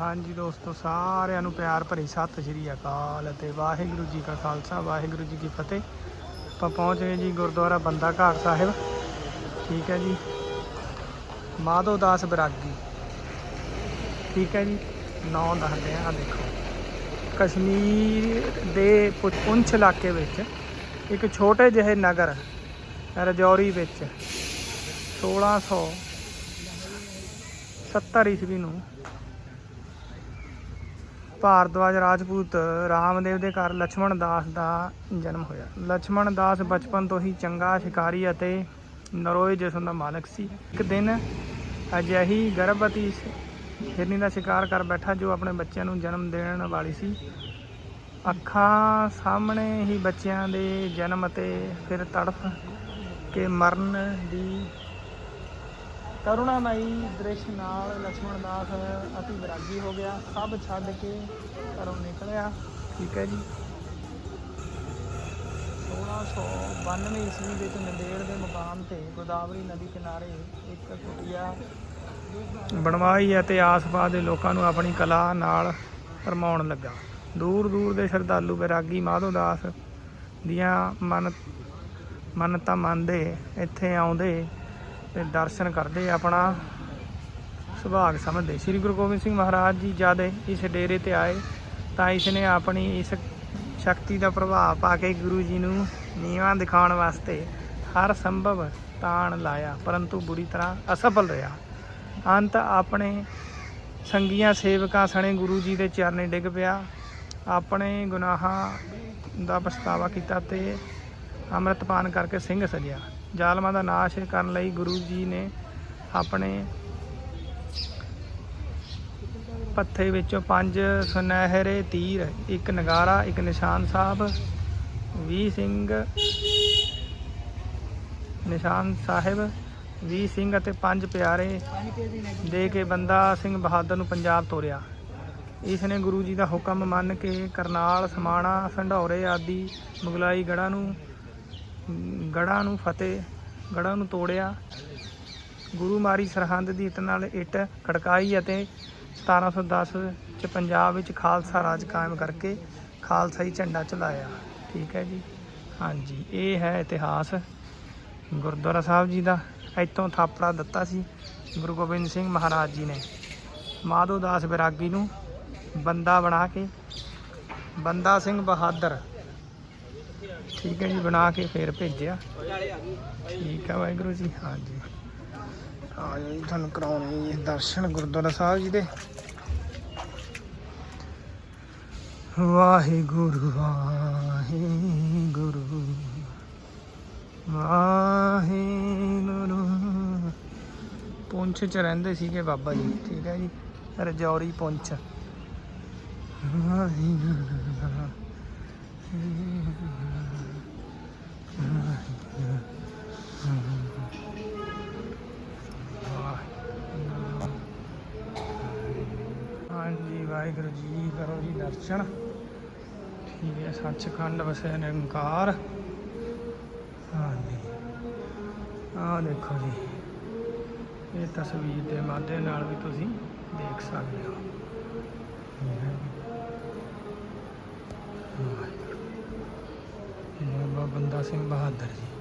ਹਾਂਜੀ ਦੋਸਤੋ, ਸਾਰਿਆਂ ਨੂੰ ਪਿਆਰ ਭਰੀ ਸਤਿ ਸ਼੍ਰੀ ਅਕਾਲ ਅਤੇ ਵਾਹਿਗੁਰੂ ਜੀ ਕਾ ਖਾਲਸਾ, ਵਾਹਿਗੁਰੂ ਜੀ ਕੀ ਫਤਿਹ। ਆਪਾਂ ਪਹੁੰਚ ਗਏ ਜੀ ਗੁਰਦੁਆਰਾ ਬੰਦਾ ਘਾਟ ਸਾਹਿਬ। ਠੀਕ ਹੈ ਜੀ। ਮਾਧੋ ਦਾਸ ਬਰਾਗੀ। ਠੀਕ ਹੈ ਜੀ। ਨੌ ਦੱਸਦੇ ਆ ਦੇਖੋ। ਕਸ਼ਮੀਰ ਦੇ ਪੁ- ਪੁੰਛ ਇਲਾਕੇ ਵਿੱਚ ਇੱਕ ਛੋਟੇ ਜਿਹੇ ਨਗਰ, ਰਜੌਰੀ ਵਿੱਚ 1670 ਈਸਵੀ ਨੂੰ ਭਾਰਦਵਾਜ ਰਾਜਪੂਤ ਰਾਮਦੇਵ ਦੇ ਘਰ ਲక్ష్మణ ਦਾਸ ਦਾ ਜਨਮ ਹੋਇਆ। ਲక్ష్మణ ਦਾਸ ਬਚਪਨ ਤੋਂ ਹੀ ਚੰਗਾ ਸ਼ਿਕਾਰੀ ਅਤੇ ਨਰੋਏ ਜਿਸਮ ਦਾ ਮਾਲਕ ਸੀ। ਇੱਕ ਦਿਨ ਅਜਿਹੀ ਗਰਭਵਤੀ ਹਿਰਨੀ ਦਾ ਸ਼ਿਕਾਰ ਕਰ ਬੈਠਾ ਜੋ ਆਪਣੇ ਬੱਚਿਆਂ ਨੂੰ ਜਨਮ ਦੇਣ ਵਾਲੀ ਸੀ। ਅੱਖਾਂ ਸਾਹਮਣੇ ਹੀ ਬੱਚਿਆਂ ਦੇ ਜਨਮ ਅਤੇ ਫਿਰ ਤੜਫ ਕੇ ਮਰਨ ਦੀ ਕਰੁਣਾਮਈ ਦ੍ਰਿਸ਼ ਨਾਲ ਲక్ష్మణ ਦਾਸ ਅਤੀ ਵਿਰਾਗੀ ਹੋ ਗਿਆ। ਸਭ ਛੱਡ ਕੇ ਘਰੋਂ ਨਿਕਲਿਆ। ਠੀਕ ਹੈ ਜੀ। 1692 ਈਸਵੀ ਵਿੱਚ ਨੰਦੇੜ ਦੇ ਮਕਾਮ ਤੇ ਗੋਦਾਵਰੀ ਨਦੀ ਕਿਨਾਰੇ ਇੱਕ ਕੁਟਿਆ ਬਣਵਾਈ ਅਤੇ ਆਸ-ਪਾਸ ਦੇ ਲੋਕਾਂ ਨੂੰ ਆਪਣੀ ਕਲਾ ਨਾਲ ਪਰਮਾਉਣ ਲੱਗਾ। ਦੂਰ-ਦੂਰ ਦੇ ਸ਼ਰਧਾਲੂ ਵਿਰਾਗੀ ਮਾਧੋ ਦਾਸ ਦੀਆਂ ਮਨ ਮਨਤਾ ਮੰਨਦੇ ਇੱਥੇ ਆਉਂਦੇ ਤੇ ਦਰਸ਼ਨ ਕਰਦੇ ਆਪਣਾ ਸੁਭਾਗ ਸਮਝਦੇ। ਸ੍ਰੀ ਗੁਰੂ ਗੋਬਿੰਦ ਸਿੰਘ ਮਹਾਰਾਜ ਜੀ ਜਦ ਇਸ ਡੇਰੇ ਤੇ ਆਏ ਤਾਂ ਇਸ ਨੇ ਆਪਣੀ ਇਸ ਸ਼ਕਤੀ ਦਾ ਪ੍ਰਭਾਵ ਪਾ ਕੇ ਗੁਰੂ ਜੀ ਨੂੰ ਨੀਵਾਂ ਦਿਖਾਉਣ ਵਾਸਤੇ ਹਰ ਸੰਭਵ ਤਾਣ ਲਾਇਆ, ਪਰੰਤੂ ਬੁਰੀ ਤਰ੍ਹਾਂ ਅਸਫਲ ਰਿਹਾ। ਅੰਤ ਆਪਣੇ ਸੰਗੀਆਂ ਸੇਵਕਾਂ ਸਣੇ ਗੁਰੂ ਜੀ ਦੇ ਚਰਨੇ ਡਿੱਗ ਪਿਆ। ਆਪਣੇ ਗੁਨਾਹਾਂ ਦਾ ਪਛਤਾਵਾ ਕੀਤਾ ਤੇ ਅੰਮ੍ਰਿਤਪਾਨ ਕਰਕੇ ਸਿੰਘ ਸਜਿਆ। ਜ਼ਾਲਮਾਂ ਦਾ ਨਾਸ਼ ਕਰਨ ਲਈ ਗੁਰੂ ਜੀ ਨੇ ਆਪਣੇ ਪੱਥੇ ਵਿੱਚੋਂ ਪੰਜ ਸੁਨਹਿਰੇ ਤੀਰ, ਇੱਕ ਨਗਾਰਾ, ਇੱਕ ਨਿਸ਼ਾਨ ਸਾਹਿਬ 20 ਸਿੰਘ ਨਿਸ਼ਾਨ ਸਾਹਿਬ 20 ਸਿੰਘ ਅਤੇ ਪੰਜ ਪਿਆਰੇ ਦੇ ਕੇ ਬੰਦਾ ਸਿੰਘ ਬਹਾਦਰ ਨੂੰ ਪੰਜਾਬ ਤੋਰਿਆ। ਇਸ ਨੇ ਗੁਰੂ ਜੀ ਦਾ ਹੁਕਮ ਮੰਨ ਕੇ ਕਰਨਾਲ, ਸਮਾਣਾ, ਸੰਢੌਰੇ ਆਦਿ ਮੁਗਲਾਈ ਗੜ੍ਹਾਂ ਨੂੰ ਗੜ੍ਹਾਂ ਨੂੰ ਫਤਿਹ, ਗੜ੍ਹਾਂ ਨੂੰ ਤੋੜਿਆ। ਗੁਰੂ ਮਾਰੀ ਸਰਹੰਦ ਦੀ ਇੱਟ ਨਾਲ ਇੱਟ ਖੜਕਾਈ ਅਤੇ 1710 ਚ ਪੰਜਾਬ ਵਿੱਚ ਖਾਲਸਾ ਰਾਜ ਕਾਇਮ ਕਰਕੇ ਖਾਲਸਾਈ ਝੰਡਾ ਚਲਾਇਆ। ਠੀਕ ਹੈ ਜੀ? ਹਾਂਜੀ, ਇਹ ਹੈ ਇਤਿਹਾਸ ਗੁਰਦੁਆਰਾ ਸਾਹਿਬ ਜੀ ਦਾ। ਇੱਥੋਂ ਥਾਪੜਾ ਦਿੱਤਾ ਸੀ ਗੁਰੂ ਗੋਬਿੰਦ ਸਿੰਘ ਮਹਾਰਾਜ ਜੀ ਨੇ। ਮਾਧੋ ਦਾਸ ਵਿਰਾਗੀ ਨੂੰ ਬੰਦਾ ਬਣਾ ਕੇ, ਬੰਦਾ ਸਿੰਘ ਬਹਾਦਰ ਠੀਕ ਹੈ ਜੀ, ਬਣਾ ਕੇ ਫਿਰ ਭੇਜਿਆ। ਠੀਕ ਹੈ ਵਾਹਿਗੁਰੂ ਜੀ, ਹਾਂਜੀ। ਆ ਜੀ, ਤੁਹਾਨੂੰ ਕਰਾਉਣੇ ਜੀ ਦਰਸ਼ਨ ਗੁਰਦੁਆਰਾ ਸਾਹਿਬ ਜੀ ਦੇ। ਵਾਹਿਗੁਰੂ ਵਾਹਿਗੁਰੂ ਵਾਹਿਗੁਰੂ। ਪੁੰਛ ਚ ਰਹਿੰਦੇ ਸੀਗੇ ਬਾਬਾ ਜੀ, ਠੀਕ ਹੈ ਜੀ, ਰਜੌਰੀ ਪੁੰਛ। ਵਾਹਿਗੁਰੂ। ਹਾਂਜੀ, ਵਾਹਿਗੁਰੂ ਜੀ ਕਰੋ ਜੀ ਦਰਸ਼ਨ। ਠੀਕ ਹੈ, ਸੱਚਖੰਡ ਵਸਿਆ ਨਿਰੰਕਾਰ। ਹਾਂਜੀ। ਆਹ ਦੇਖੋ ਜੀ, ਇਹ ਤਸਵੀਰ ਦੇ ਮਾਧਿਅਮ ਨਾਲ ਵੀ ਤੁਸੀਂ ਦੇਖ ਸਕਦੇ ਹੋ। ਸਿੰਘ ਬਹਾਦਰ ਜੀ।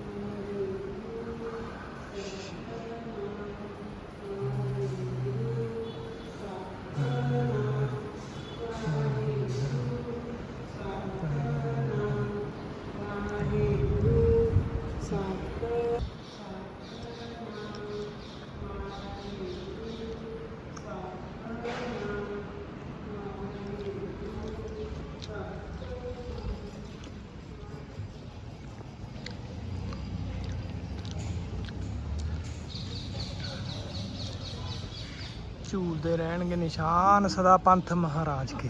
ਝੂਲਦੇ ਰਹਿਣਗੇ ਨਿਸ਼ਾਨ ਸਦਾ ਪੰਥ ਮਹਾਰਾਜ ਕੇ।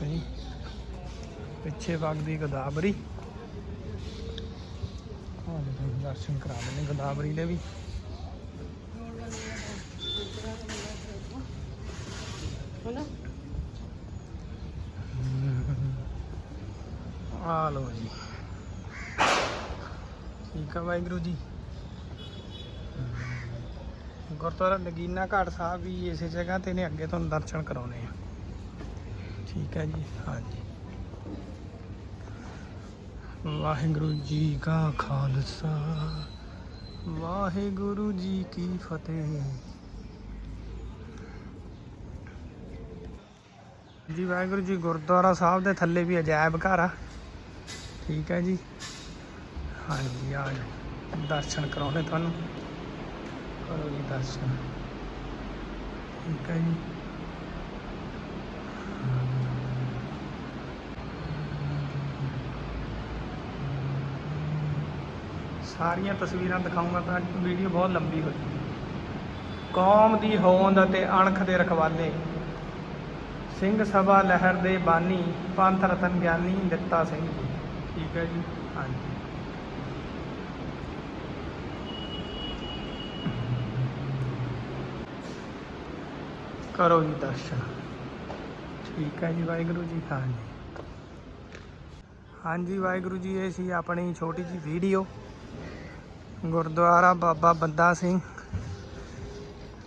ਜੀ। ਪਿੱਛੇ ਵਗਦੀ ਗੋਦਾਵਰੀ। ਆਹ ਦਰਸ਼ਨ ਕਰਾ ਦਿੰਦੇ ਗੋਦਾਵਰੀ ਦੇ ਵੀ। ਆ ਲਓ ਜੀ। ਠੀਕ ਆ ਵਾਹਿਗੁਰੂ ਜੀ। ਗੁਰਦੁਆਰਾ ਨਗੀਨਾ ਘਾਟ ਸਾਹਿਬ ਵੀ ਇਸੇ ਜਗ੍ਹਾ ਤੇ ਨੇ, ਅੱਗੇ ਤੁਹਾਨੂੰ ਦਰਸ਼ਨ ਕਰਾਉਣੇ ਆ। ਠੀਕ ਹੈ ਜੀ, ਹਾਂਜੀ। ਵਾਹਿਗੁਰੂ ਜੀ ਕਾ ਖਾਲਸਾ, ਵਾਹਿਗੁਰੂ ਜੀ ਕੀ ਫਤਿਹ। ਜੀ, ਵਾਹਿਗੁਰੂ ਜੀ, ਗੁਰਦੁਆਰਾ ਸਾਹਿਬ ਦੇ ਥੱਲੇ ਵੀ ਅਜਾਇਬ ਘਰ ਆ। ਠੀਕ ਹੈ ਜੀ। ਹਾਂਜੀ, ਆ ਦਰਸ਼ਨ ਕਰਾਉਣੇ ਤੁਹਾਨੂੰ। ਕਰੋ ਜੀ ਦਰਸ਼ਨ ਠੀਕ ਹੈ ਜੀ ਸਾਰੀਆਂ ਤਸਵੀਰਾਂ ਦਿਖਾਉਂਗਾ ਤਾਂ ਵੀਡੀਓ ਬਹੁਤ ਲੰਬੀ ਹੋ ਜੂਗੀ ਕੌਮ ਦੀ ਹੋਂਦ ਅਤੇ ਅਣਖ ਦੇ ਰਖਵਾਲੇ। ਸਿੰਘ ਸਭਾ ਲਹਿਰ ਦੇ ਬਾਨੀ ਪੰਥ ਰਤਨ ਗਿਆਨੀ ਦਿੱਤਾ ਸਿੰਘ ਜੀ। ਠੀਕ ਹੈ ਜੀ? ਹਾਂਜੀ। ਕਰੋ ਜੀ ਦਰਸ਼ਨ। ਠੀਕ ਹੈ ਜੀ, ਵਾਹਿਗੁਰੂ ਜੀ ਹਾਂਜੀ ਹਾਂਜੀ ਵਾਹਿਗੁਰੂ ਜੀ, ਇਹ ਸੀ ਆਪਣੀ ਛੋਟੀ ਜੀ ਵੀਡੀਓ। ਗੁਰਦੁਆਰਾ ਬਾਬਾ ਬੰਦਾ ਸਿੰਘ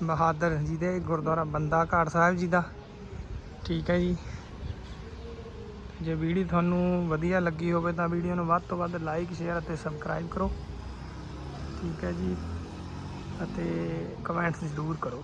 ਬਹਾਦਰ ਜੀ ਦੇ ਗੁਰਦੁਆਰਾ ਬੰਦਾ ਘਾਟ ਸਾਹਿਬ ਜੀ ਦਾ। ਠੀਕ ਹੈ ਜੀ। ਜੇ ਵੀਡੀਓ ਤੁਹਾਨੂੰ ਵਧੀਆ ਲੱਗੀ ਹੋਵੇ ਤਾਂ ਵੀਡੀਓ ਨੂੰ ਵੱਧ ਤੋਂ ਵੱਧ ਲਾਈਕ, ਸ਼ੇਅਰ ਅਤੇ ਸਬਸਕ੍ਰਾਈਬ ਕਰੋ। ਠੀਕ ਹੈ ਜੀ। ਅਤੇ ਕਮੈਂਟਸ ਜ਼ਰੂਰ ਕਰੋ।